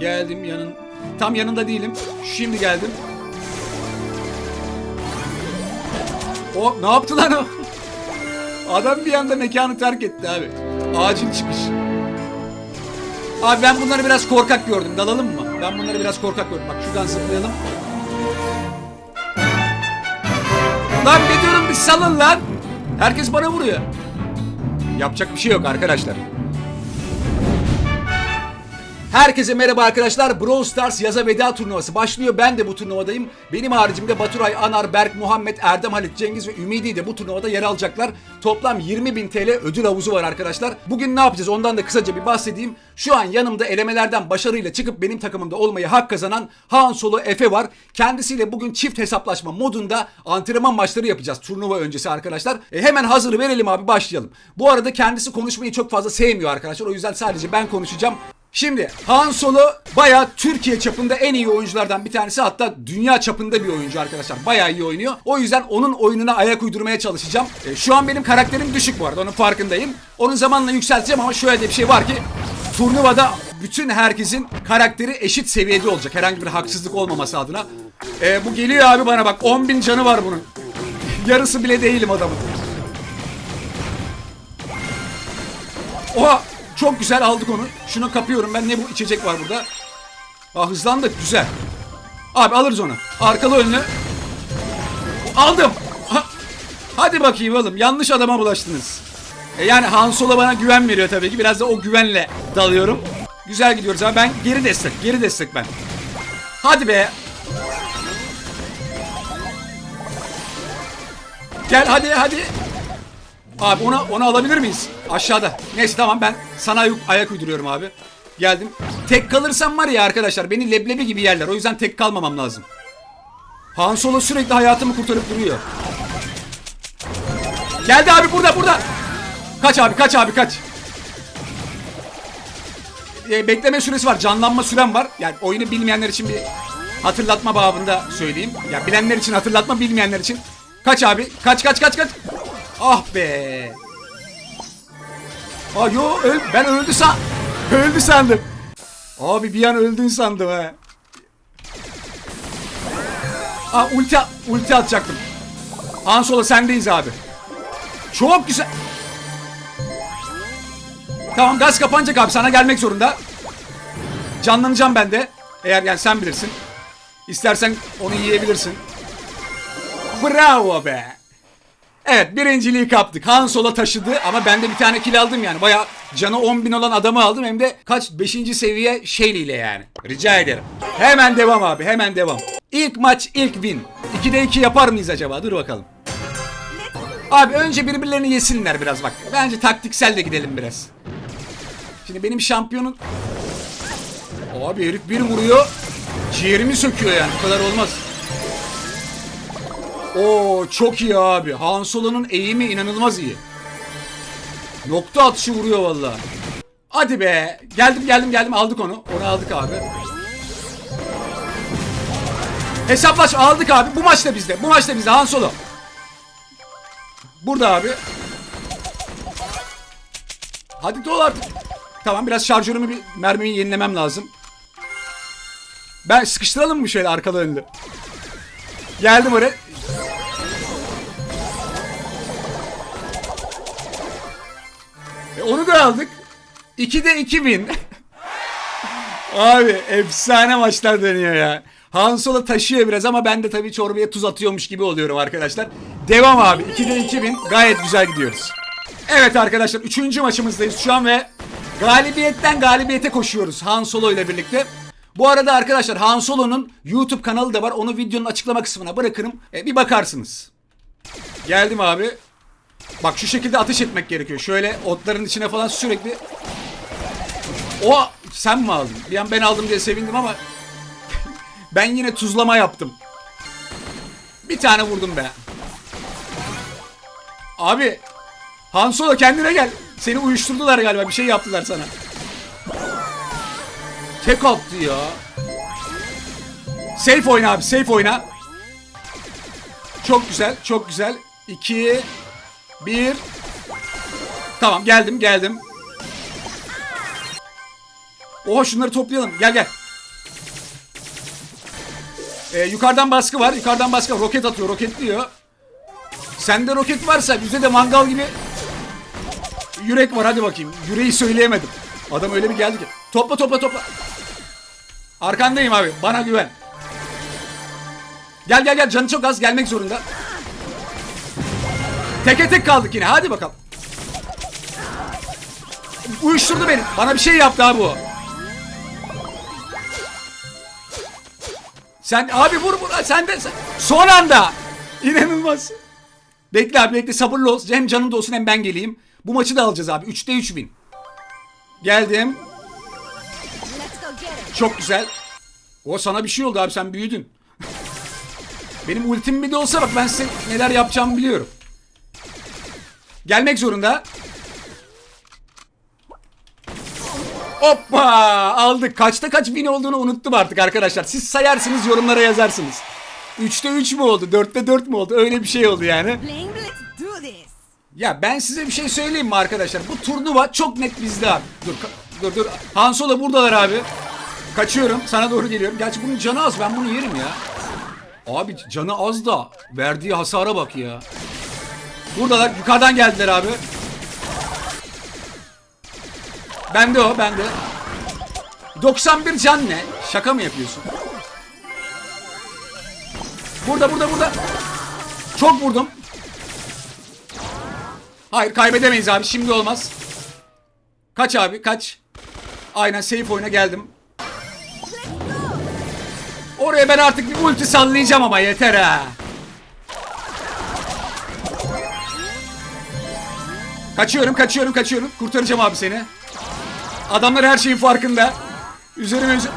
Geldim yanın. Tam yanında değilim. Şimdi geldim. O ne yaptı lan o? Adam bir anda mekanı terk etti abi. Acil çıkış. Abi ben bunları biraz korkak gördüm. Dalalım mı? Ben bunları biraz korkak gördüm. Bak şuradan zıplayalım. Lan ne diyorum bir salın lan. Herkes bana vuruyor. Yapacak bir şey yok arkadaşlar. Herkese merhaba arkadaşlar. Brawl Stars yaza veda turnuvası başlıyor. Ben de bu turnuvadayım. Benim haricimde Baturay, Anar, Berk, Muhammed, Erdem, Halit, Cengiz ve Ümidi de bu turnuvada yer alacaklar. Toplam 20.000 TL ödül havuzu var arkadaşlar. Bugün ne yapacağız ondan da kısaca bir bahsedeyim. Şu an yanımda elemelerden başarıyla çıkıp benim takımımda olmayı hak kazanan Han Solo Efe var. Kendisiyle bugün çift hesaplaşma modunda antrenman maçları yapacağız turnuva öncesi arkadaşlar. E, hemen hazır verelim abi başlayalım. Bu arada kendisi konuşmayı çok fazla sevmiyor arkadaşlar. O yüzden sadece ben konuşacağım. Şimdi Han Solo bayağı Türkiye çapında en iyi oyunculardan bir tanesi hatta dünya çapında bir oyuncu arkadaşlar. Bayağı iyi oynuyor. O yüzden onun oyununa ayak uydurmaya çalışacağım. E, şu an benim karakterim düşük bu arada onun farkındayım. Onun zamanla yükselteceğim ama şöyle de bir şey var ki turnuvada bütün herkesin karakteri eşit seviyede olacak. Herhangi bir haksızlık olmaması adına. E, bu geliyor abi bana bak 10 bin canı var bunun. Yarısı bile değilim adamın. Oha çok güzel aldık onu. Şunu kapıyorum ben. Ne bu içecek var burada. Aa hızlandık güzel. Abi alırız onu. Arkalı önlü. Aldım. Ha- Hadi bakayım oğlum. Yanlış adama bulaştınız. E yani Han Solo bana güven veriyor tabii ki. Biraz da o güvenle dalıyorum. Güzel gidiyoruz ama ben geri destek. Geri destek ben. Hadi be. Gel hadi hadi. Abi ona onu alabilir miyiz? Aşağıda. Neyse tamam ben sana ayak- uyduruyorum abi. Geldim. Tek kalırsam var ya arkadaşlar beni leblebi gibi yerler. O yüzden tek kalmamam lazım. Han Solo sürekli hayatımı kurtarıp duruyor. Geldi abi burada burada. Kaç abi kaç abi kaç. Ee, bekleme süresi var. Canlanma sürem var. Yani oyunu bilmeyenler için bir hatırlatma babında söyleyeyim. Ya bilenler için hatırlatma bilmeyenler için. Kaç abi. Kaç kaç kaç kaç. Ah be. Aa yo öl ben öldü san öldü sandım. Abi bir an öldün sandım ha. Aa ulti ulti atacaktım. Han Solo sendeyiz abi. Çok güzel. Tamam gaz kapanacak abi sana gelmek zorunda. Canlanacağım ben de. Eğer yani sen bilirsin. İstersen onu yiyebilirsin. Bravo be. Evet birinciliği kaptık. Han Solo taşıdı ama ben de bir tane kill aldım yani. Baya canı 10 bin olan adamı aldım hem de kaç 5. seviye Shelly ile yani. Rica ederim. Hemen devam abi hemen devam. İlk maç ilk win. 2'de 2 yapar mıyız acaba? Dur bakalım. Abi önce birbirlerini yesinler biraz bak. Bence taktiksel de gidelim biraz. Şimdi benim şampiyonun... Abi herif bir vuruyor. Ciğerimi söküyor yani. Bu kadar olmaz. Oo çok iyi abi. Han Solo'nun eğimi inanılmaz iyi. Nokta atışı vuruyor vallahi. Hadi be. Geldim geldim geldim aldık onu. Onu aldık abi. Hesaplaş aldık abi. Bu maçta bizde. Bu maçta bizde Han Solo. Burada abi. Hadi dol artık. Tamam biraz şarjörümü bir mermimi yenilemem lazım. Ben sıkıştıralım mı şöyle arkalı önlü? Geldim oraya. Onu da aldık. 2'de 2000. Abi efsane maçlar dönüyor ya. Han Solo taşıyor biraz ama ben de tabii çorbaya tuz atıyormuş gibi oluyorum arkadaşlar. Devam abi. 2'de 2000. Gayet güzel gidiyoruz. Evet arkadaşlar 3. maçımızdayız şu an ve galibiyetten galibiyete koşuyoruz Han Solo ile birlikte. Bu arada arkadaşlar Han Solo'nun YouTube kanalı da var. Onu videonun açıklama kısmına bırakırım. E, bir bakarsınız. Geldim abi. Bak şu şekilde ateş etmek gerekiyor. Şöyle otların içine falan sürekli. O sen mi aldın? Bir an ben aldım diye sevindim ama ben yine tuzlama yaptım. Bir tane vurdum be. Abi Han Solo kendine gel. Seni uyuşturdular galiba. Bir şey yaptılar sana. Tek attı ya. Safe oyna abi. Safe oyna. Çok güzel. Çok güzel. 2 1 Tamam geldim geldim. Oha şunları toplayalım. Gel gel. Ee, yukarıdan baskı var. Yukarıdan baskı var. Roket atıyor. Roketliyor. Sende roket varsa bizde de mangal gibi yürek var. Hadi bakayım. Yüreği söyleyemedim. Adam öyle bir geldi ki. Topla topla topla. Arkandayım abi. Bana güven. Gel gel gel. Canı çok az. Gelmek zorunda. Teke tek kaldık yine. Hadi bakalım. Uyuşturdu beni. Bana bir şey yaptı abi o. Sen abi vur vur. Sen de sen- son anda. İnanılmaz. Bekle abi bekle sabırlı ol. Hem canım da olsun hem ben geleyim. Bu maçı da alacağız abi. 3'te 3 win. Geldim. Çok güzel. O sana bir şey oldu abi sen büyüdün. Benim ultim bir de olsa bak ben size neler yapacağımı biliyorum. Gelmek zorunda. Hoppa aldık. Kaçta kaç win olduğunu unuttum artık arkadaşlar. Siz sayarsınız yorumlara yazarsınız. 3'te 3 mü oldu? 4'te 4 mü oldu? Öyle bir şey oldu yani. Ya ben size bir şey söyleyeyim mi arkadaşlar? Bu turnuva çok net bizde abi. Dur dur dur. Han Solo buradalar abi. Kaçıyorum. Sana doğru geliyorum. Gerçi bunun canı az. Ben bunu yerim ya. Abi canı az da verdiği hasara bak ya. Buradalar. Yukarıdan geldiler abi. Bende o. Bende. 91 can ne? Şaka mı yapıyorsun? Burada burada burada. Çok vurdum. Hayır kaybedemeyiz abi. Şimdi olmaz. Kaç abi kaç. Aynen safe oyuna geldim. Oraya ben artık bir ulti sallayacağım ama yeter ha. Kaçıyorum kaçıyorum kaçıyorum. Kurtaracağım abi seni. Adamlar her şeyin farkında. Üzerime üzer...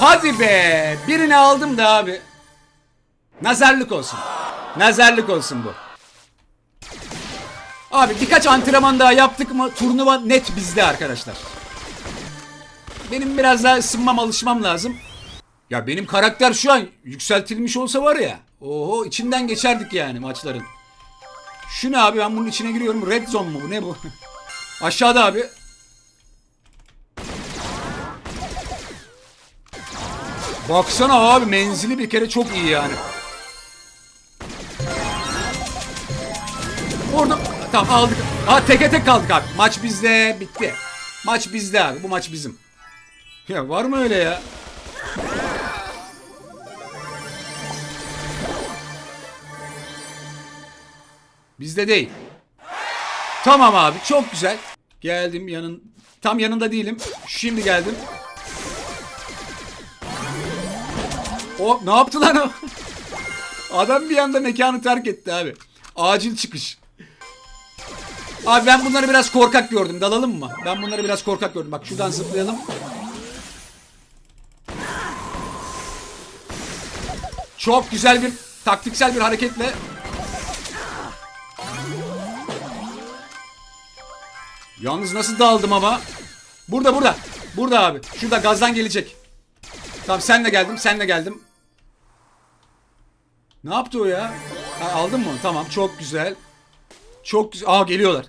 Hadi be. Birini aldım da abi. Nazarlık olsun. Nazarlık olsun bu. Abi birkaç antrenman daha yaptık mı turnuva net bizde arkadaşlar. Benim biraz daha ısınmam alışmam lazım. Ya benim karakter şu an yükseltilmiş olsa var ya. Oho içinden geçerdik yani maçların. Şu ne abi ben bunun içine giriyorum. Red zone mu bu ne bu? Aşağıda abi. Baksana abi menzili bir kere çok iyi yani. Vurdum. Tamam aldık. Ha teke tek kaldık abi. Maç bizde bitti. Maç bizde abi. Bu maç bizim. Ya var mı öyle ya? Bizde değil. Tamam abi çok güzel. Geldim yanın tam yanında değilim. Şimdi geldim. O ne yaptı lan o? Adam bir anda mekanı terk etti abi. Acil çıkış. Abi ben bunları biraz korkak gördüm. Dalalım mı? Ben bunları biraz korkak gördüm. Bak şuradan zıplayalım. Çok güzel bir taktiksel bir hareketle Yalnız nasıl dağıldım ama? Burada burada. Burada abi. Şurada gazdan gelecek. Tamam sen de geldim. Sen de geldim. Ne yaptı o ya? Ha, aldın mı? Tamam çok güzel. Çok güzel. Aa geliyorlar.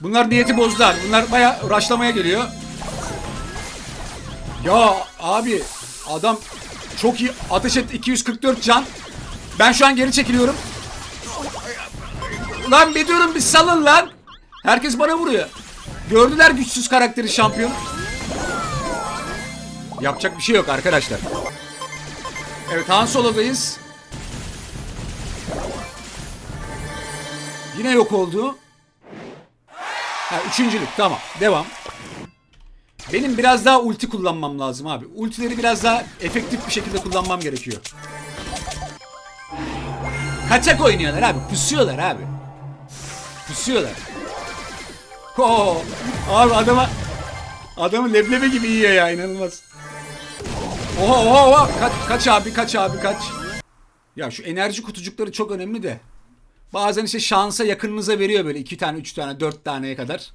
Bunlar niyeti bozdular. Bunlar baya raşlamaya geliyor. Ya abi adam çok iyi ateş etti 244 can. Ben şu an geri çekiliyorum. Lan bir diyorum bir salın lan. Herkes bana vuruyor. Gördüler güçsüz karakteri şampiyon. Yapacak bir şey yok arkadaşlar. Evet Han Solo'dayız. Yine yok oldu. Ha, üçüncülük tamam devam. Benim biraz daha ulti kullanmam lazım abi. Ultileri biraz daha efektif bir şekilde kullanmam gerekiyor. Kaçak oynuyorlar abi. Pusuyorlar abi. Pusuyorlar. Oo, abi adama adamı leblebi gibi yiyor ya inanılmaz. Oha oha oha kaç, kaç abi kaç abi kaç. Ya şu enerji kutucukları çok önemli de. Bazen işte şansa yakınınıza veriyor böyle iki tane, üç tane, dört taneye kadar.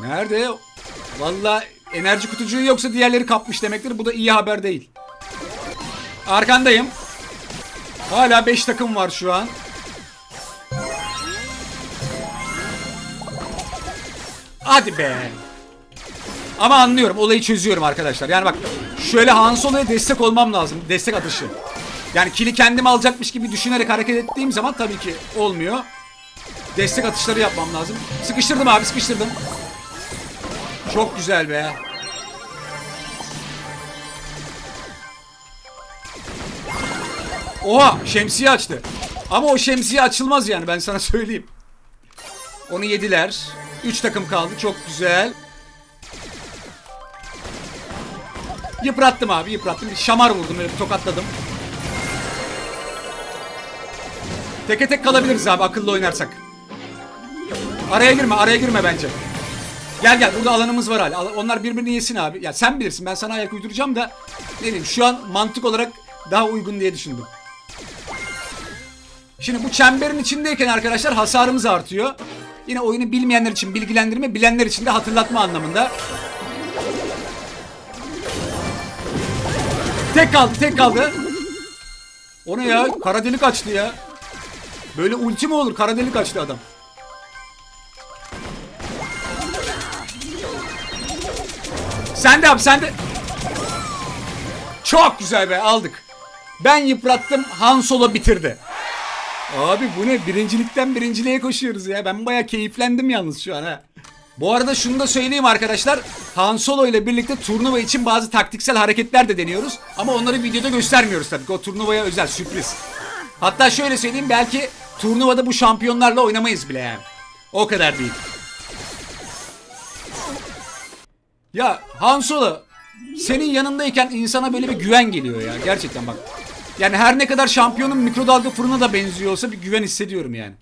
Nerede? Valla enerji kutucuğu yoksa diğerleri kapmış demektir. Bu da iyi haber değil. Arkandayım. Hala 5 takım var şu an. Hadi be. Ama anlıyorum. Olayı çözüyorum arkadaşlar. Yani bak şöyle Han Solo'ya destek olmam lazım. Destek atışı. Yani kili kendim alacakmış gibi düşünerek hareket ettiğim zaman tabii ki olmuyor. Destek atışları yapmam lazım. Sıkıştırdım abi sıkıştırdım. Çok güzel be. Oha şemsiye açtı. Ama o şemsiye açılmaz yani ben sana söyleyeyim. Onu yediler. 3 takım kaldı. Çok güzel. Yıprattım abi yıprattım. Bir şamar vurdum öyle bir tokatladım. Teke tek kalabiliriz abi akıllı oynarsak. Araya girme araya girme bence. Gel gel burada alanımız var hala. Al- Onlar birbirini yesin abi. Ya sen bilirsin ben sana ayak uyduracağım da ne bileyim şu an mantık olarak daha uygun diye düşündüm. Şimdi bu çemberin içindeyken arkadaşlar hasarımız artıyor. Yine oyunu bilmeyenler için bilgilendirme, bilenler için de hatırlatma anlamında. Tek kaldı, tek kaldı. O ne ya? Kara delik açtı ya. Böyle ulti mi olur? Kara delik açtı adam. Sen de abi sen de. Çok güzel be aldık. Ben yıprattım Han Solo bitirdi. Abi bu ne? Birincilikten birinciliğe koşuyoruz ya. Ben baya keyiflendim yalnız şu an ha. Bu arada şunu da söyleyeyim arkadaşlar. Han Solo ile birlikte turnuva için bazı taktiksel hareketler de deniyoruz. Ama onları videoda göstermiyoruz tabii ki. O turnuvaya özel sürpriz. Hatta şöyle söyleyeyim belki turnuvada bu şampiyonlarla oynamayız bile yani. O kadar değil. Ya Han Solo senin yanındayken insana böyle bir güven geliyor ya. Gerçekten bak. Yani her ne kadar şampiyonun mikrodalga fırına da benziyor olsa bir güven hissediyorum yani.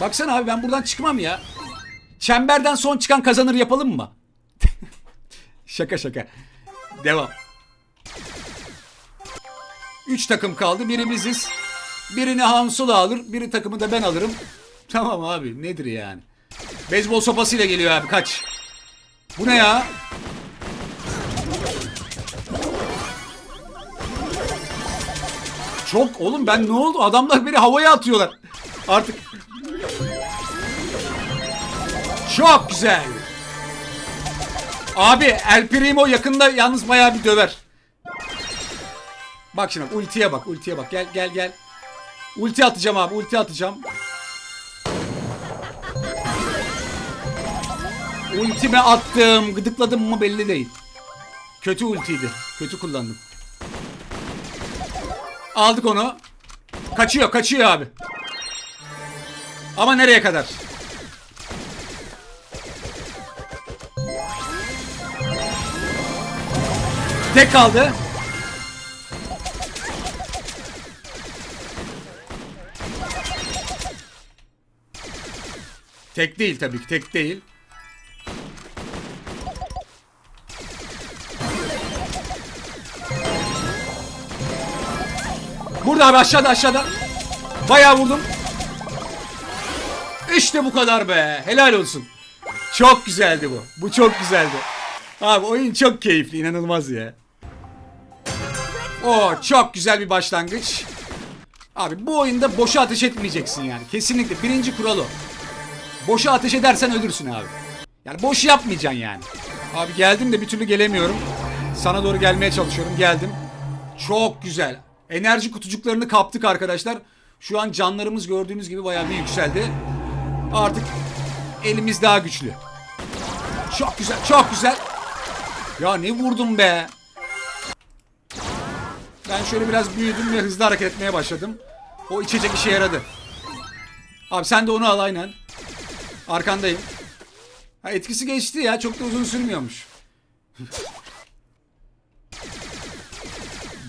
Baksana abi ben buradan çıkmam ya. Çemberden son çıkan kazanır yapalım mı? şaka şaka. Devam. 3 takım kaldı. Biri biziz. Birini Han Solo alır. Biri takımı da ben alırım. Tamam abi nedir yani. Beyzbol sopasıyla geliyor abi kaç. Bu ne ya? Çok oğlum ben ne oldu? Adamlar beni havaya atıyorlar. Artık. Çok güzel. Abi El Primo yakında yalnız bayağı bir döver. Bak şimdi ultiye bak ultiye bak gel gel gel. Ulti atacağım abi ulti atacağım. Ultime attım. Gıdıkladım mı belli değil. Kötü ultiydi. Kötü kullandım. Aldık onu. Kaçıyor, kaçıyor abi. Ama nereye kadar? Tek kaldı. Tek değil tabii ki, tek değil. Burada abi aşağıda aşağıda. Bayağı vurdum. İşte bu kadar be. Helal olsun. Çok güzeldi bu. Bu çok güzeldi. Abi oyun çok keyifli. inanılmaz ya. O çok güzel bir başlangıç. Abi bu oyunda boşa ateş etmeyeceksin yani. Kesinlikle. Birinci kural o. Boşa ateş edersen ölürsün abi. Yani boş yapmayacaksın yani. Abi geldim de bir türlü gelemiyorum. Sana doğru gelmeye çalışıyorum. Geldim. Çok güzel. Enerji kutucuklarını kaptık arkadaşlar. Şu an canlarımız gördüğünüz gibi bayağı bir yükseldi. Artık elimiz daha güçlü. Çok güzel, çok güzel. Ya ne vurdum be. Ben şöyle biraz büyüdüm ve hızlı hareket etmeye başladım. O içecek işe yaradı. Abi sen de onu al aynen. Arkandayım. Ha, etkisi geçti ya. Çok da uzun sürmüyormuş.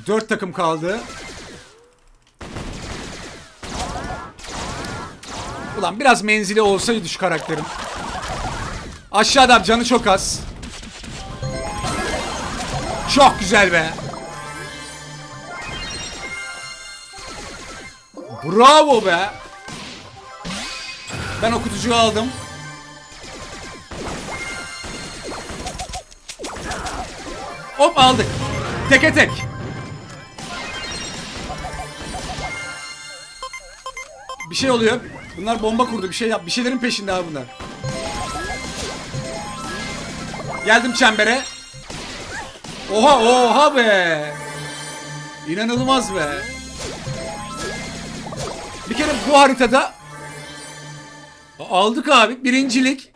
Dört takım kaldı. Ulan biraz menzili olsaydı şu karakterim. Aşağıda canı çok az. Çok güzel be. Bravo be. Ben o kutucuğu aldım. Hop aldık. Teke tek. Bir şey oluyor. Bunlar bomba kurdu. Bir şey yap. Bir şeylerin peşinde abi bunlar. Geldim çembere. Oha oha be. İnanılmaz be. Bir kere bu haritada aldık abi birincilik.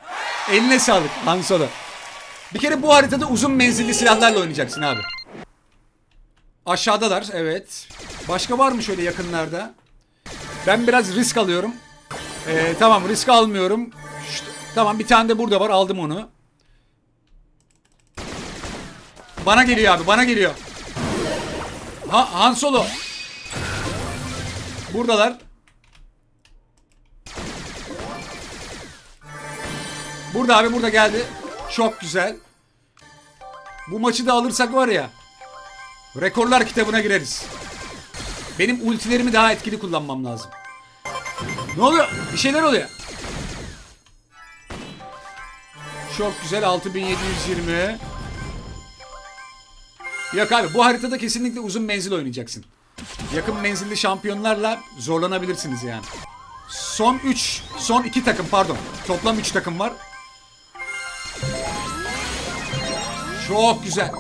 Eline sağlık Han Solo. Bir kere bu haritada uzun menzilli silahlarla oynayacaksın abi. Aşağıdalar evet. Başka var mı şöyle yakınlarda? Ben biraz risk alıyorum. Ee, tamam risk almıyorum. Şşt, tamam bir tane de burada var aldım onu. Bana geliyor abi bana geliyor. Ha, Han Solo. Buradalar. Burada abi burada geldi. Çok güzel. Bu maçı da alırsak var ya. Rekorlar kitabına gireriz. Benim ultilerimi daha etkili kullanmam lazım. Ne oluyor? Bir şeyler oluyor. Çok güzel 6720. Yok abi bu haritada kesinlikle uzun menzil oynayacaksın. Yakın menzilli şampiyonlarla zorlanabilirsiniz yani. Son 3, son 2 takım pardon. Toplam 3 takım var. Çok güzel.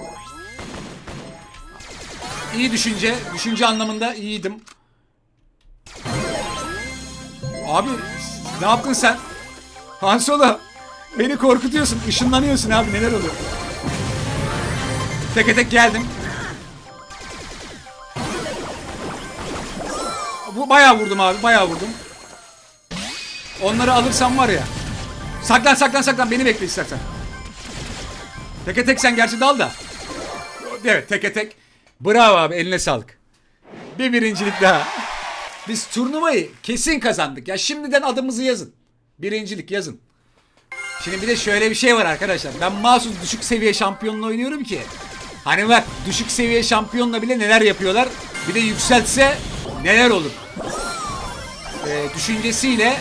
İyi düşünce, düşünce anlamında iyiydim. Abi ne yaptın sen? Han Solo beni korkutuyorsun, ışınlanıyorsun abi neler oluyor? Teke tek geldim. Bu bayağı vurdum abi, bayağı vurdum. Onları alırsam var ya. Saklan saklan saklan beni bekle istersen. Teke tek sen gerçi dal da. Evet teke tek. Bravo abi eline sağlık. Bir birincilik daha. Biz turnuvayı kesin kazandık. Ya şimdiden adımızı yazın. Birincilik yazın. Şimdi bir de şöyle bir şey var arkadaşlar. Ben mahsus düşük seviye şampiyonla oynuyorum ki. Hani bak düşük seviye şampiyonla bile neler yapıyorlar. Bir de yükseltse neler olur. Ee, düşüncesiyle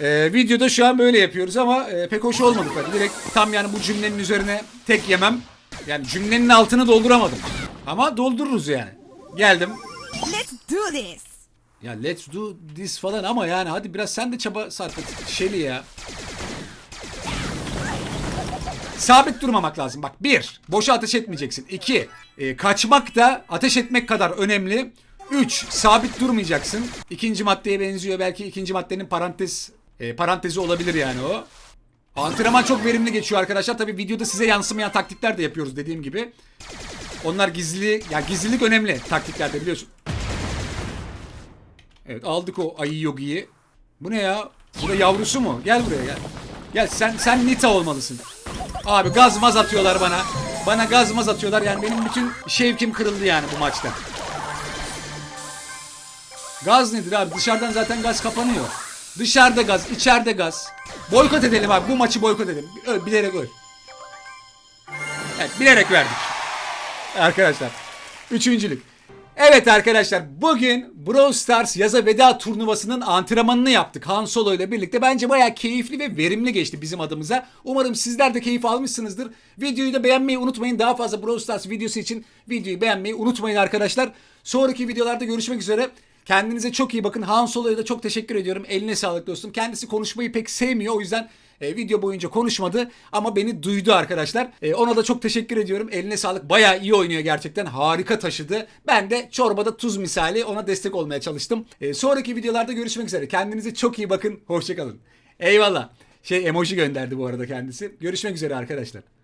ee, videoda şu an böyle yapıyoruz ama e, pek hoş olmadı tabii. Direkt tam yani bu cümlenin üzerine tek yemem. Yani cümlenin altını dolduramadım. Ama doldururuz yani. Geldim. Let's do this. Ya let's do this falan ama yani hadi biraz sen de çaba sarf et. Şeli ya. Sabit durmamak lazım. Bak bir, boşa ateş etmeyeceksin. İki, e, kaçmak da ateş etmek kadar önemli. Üç, sabit durmayacaksın. İkinci maddeye benziyor. Belki ikinci maddenin parantez e, parantezi olabilir yani o. Antrenman çok verimli geçiyor arkadaşlar. Tabii videoda size yansımayan taktikler de yapıyoruz dediğim gibi. Onlar gizli, ya gizlilik önemli taktiklerde biliyorsun. Evet aldık o ayı yogiyi. Bu ne ya? Bu da yavrusu mu? Gel buraya gel. Gel sen sen Nita olmalısın. Abi gaz maz atıyorlar bana. Bana gaz maz atıyorlar. Yani benim bütün şevkim kırıldı yani bu maçta. Gaz nedir abi? Dışarıdan zaten gaz kapanıyor. Dışarıda gaz, içeride gaz. Boykot edelim abi. Bu maçı boykot edelim. Öl, bilerek öl. Evet, bilerek verdik. Arkadaşlar. Üçüncülük. Evet arkadaşlar bugün Brawl Stars yaza veda turnuvasının antrenmanını yaptık Han Solo ile birlikte. Bence bayağı keyifli ve verimli geçti bizim adımıza. Umarım sizler de keyif almışsınızdır. Videoyu da beğenmeyi unutmayın. Daha fazla Brawl Stars videosu için videoyu beğenmeyi unutmayın arkadaşlar. Sonraki videolarda görüşmek üzere. Kendinize çok iyi bakın. Han Solo'ya da çok teşekkür ediyorum. Eline sağlık dostum. Kendisi konuşmayı pek sevmiyor. O yüzden e, video boyunca konuşmadı ama beni duydu arkadaşlar. E, ona da çok teşekkür ediyorum. Eline sağlık. Bayağı iyi oynuyor gerçekten. Harika taşıdı. Ben de çorbada tuz misali ona destek olmaya çalıştım. E, sonraki videolarda görüşmek üzere. Kendinize çok iyi bakın. Hoşçakalın. Eyvallah. Şey emoji gönderdi bu arada kendisi. Görüşmek üzere arkadaşlar.